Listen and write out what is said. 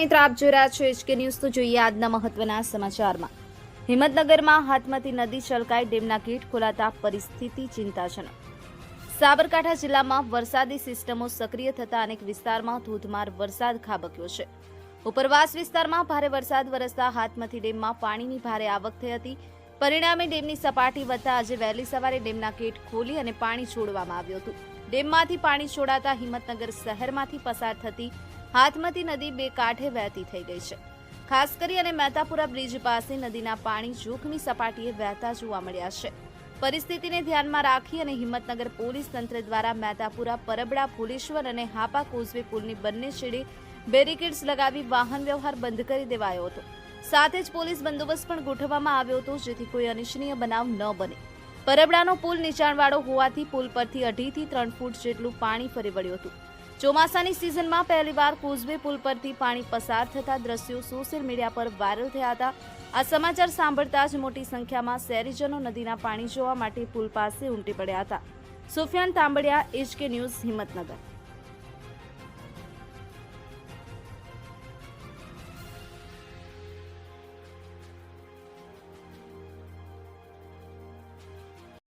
મિત્રો આપ જોઈ રહ્યા છો એચકે ન્યૂઝ તો જોઈએ આજના મહત્વના સમાચારમાં. હિંમતનગરમાં હાથમાંથી નદી છલકાઈ ડેમના ગેટ ખોલાતા પરિસ્થિતિ ચિંતાજનક. સાબરકાંઠા જિલ્લામાં વરસાદી સિસ્ટમો સક્રિય થતા અનેક વિસ્તારમાં ધોધમાર વરસાદ ખાબક્યો છે. ઉપરવાસ વિસ્તારમાં ભારે વરસાદ વરસતા હાથમાંથી ડેમમાં પાણીની ભારે આવક થઈ હતી. પરિણામે ડેમની સપાટી વધતા આજે વહેલી સવારે ડેમના ગેટ ખોલી અને પાણી છોડવામાં આવ્યું હતું. ડેમમાંથી પાણી છોડાતા હિંમતનગર શહેરમાંથી પસાર થતી હાથમતી નદી બે કાંઠે વહેતી થઈ ગઈ છે. ખાસ કરી અને મહેતાપુરા બ્રિજ પાસે નદીના પાણી જોખમી સપાટીએ વહેતા જોવા મળ્યા છે. પરિસ્થિતિને ધ્યાનમાં રાખી અને હિંમતનગર પોલીસ તંત્ર દ્વારા મહેતાપુરા, પરબડા ફુલેશ્વર અને હાપા કોઝવે પુલની બંને છેડે બેરિકેડ્સ લગાવી વાહન વ્યવહાર બંધ કરી દેવાયો હતો. સાથે જ પોલીસ બંદોબસ્ત પણ ગોઠવવામાં આવ્યો હતો, જેથી કોઈ અનિચ્છનીય બનાવ ન બને. પરબડાનો પુલ નીચાણવાળો હોવાથી પુલ પરથી અઢીથી ત્રણ ફૂટ જેટલું પાણી ફરી વળ્યું હતું. ચોમાસાની સિઝનમાં પહેલીવાર કોઝવે પુલ પરથી પાણી પસાર થતા દ્રશ્યો સોશિયલ મીડિયા પર વાયરલ થયા હતા. આ સમાચાર સાંભળતા જ મોટી સંખ્યામાં શહેરીજનો નદીના પાણી જોવા માટે પુલ પાસે ઉમટી પડ્યા હતા. Sufiyan Tambadiya, HK news, Himmatnagar.